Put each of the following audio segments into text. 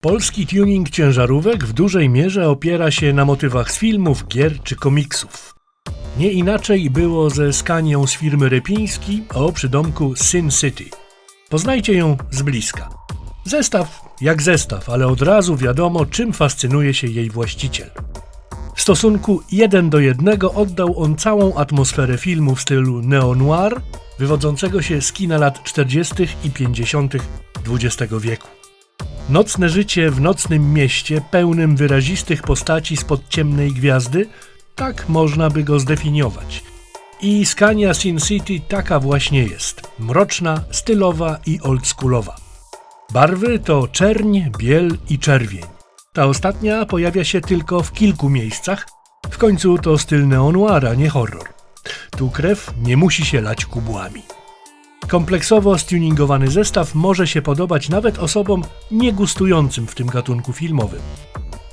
Polski tuning ciężarówek w dużej mierze opiera się na motywach z filmów, gier czy komiksów. Nie inaczej było ze Skanią z firmy Repiński o przydomku Sin City. Poznajcie ją z bliska. Zestaw jak zestaw, ale od razu wiadomo, czym fascynuje się jej właściciel. W stosunku 1 do 1 oddał on całą atmosferę filmu w stylu neo-noir, wywodzącego się z kina lat 40. i 50. XX wieku. Nocne życie w nocnym mieście, pełnym wyrazistych postaci spod ciemnej gwiazdy, tak można by go zdefiniować. I Scania Sin City taka właśnie jest. Mroczna, stylowa i oldschoolowa. Barwy to czerń, biel i czerwień. Ta ostatnia pojawia się tylko w kilku miejscach. W końcu to styl neo-noir, a nie horror. Tu krew nie musi się lać kubłami. Kompleksowo stuningowany zestaw może się podobać nawet osobom niegustującym w tym gatunku filmowym.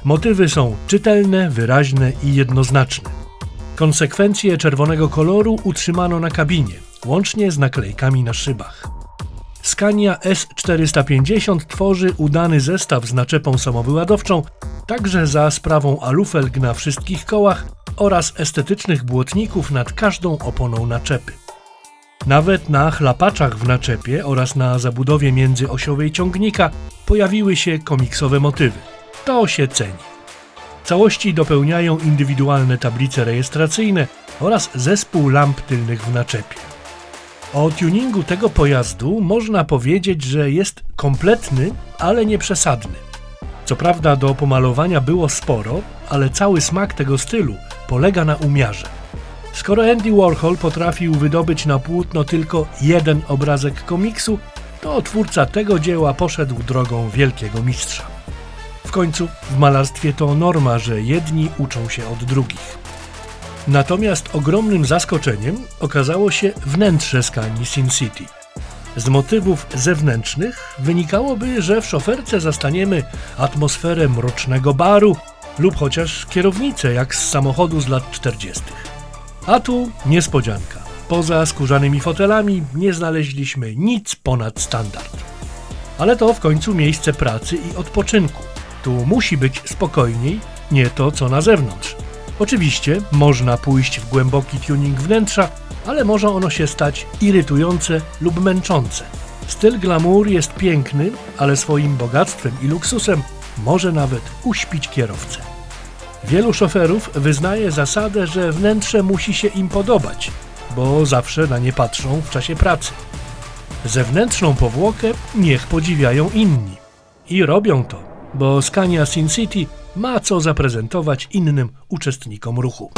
Motywy są czytelne, wyraźne i jednoznaczne. Konsekwencje czerwonego koloru utrzymano na kabinie, łącznie z naklejkami na szybach. Scania S450 tworzy udany zestaw z naczepą samowyładowczą, także za sprawą alufelg na wszystkich kołach oraz estetycznych błotników nad każdą oponą naczepy. Nawet na chlapaczach w naczepie oraz na zabudowie międzyosiowej ciągnika pojawiły się komiksowe motywy. To się ceni. Całości dopełniają indywidualne tablice rejestracyjne oraz zespół lamp tylnych w naczepie. O tuningu tego pojazdu można powiedzieć, że jest kompletny, ale nie przesadny. Co prawda do pomalowania było sporo, ale cały smak tego stylu polega na umiarze. Skoro Andy Warhol potrafił wydobyć na płótno tylko jeden obrazek komiksu, to twórca tego dzieła poszedł drogą wielkiego mistrza. W końcu w malarstwie to norma, że jedni uczą się od drugich. Natomiast ogromnym zaskoczeniem okazało się wnętrze Scanii Sin City. Z motywów zewnętrznych wynikałoby, że w szoferce zastaniemy atmosferę mrocznego baru lub chociaż kierownicę jak z samochodu z lat 40. A tu niespodzianka. Poza skórzanymi fotelami nie znaleźliśmy nic ponad standard. Ale to w końcu miejsce pracy i odpoczynku. Tu musi być spokojniej, nie to co na zewnątrz. Oczywiście można pójść w głęboki tuning wnętrza, ale może ono się stać irytujące lub męczące. Styl glamour jest piękny, ale swoim bogactwem i luksusem może nawet uśpić kierowcę. Wielu szoferów wyznaje zasadę, że wnętrze musi się im podobać, bo zawsze na nie patrzą w czasie pracy. Zewnętrzną powłokę niech podziwiają inni. I robią to, bo Scania Sin City ma co zaprezentować innym uczestnikom ruchu.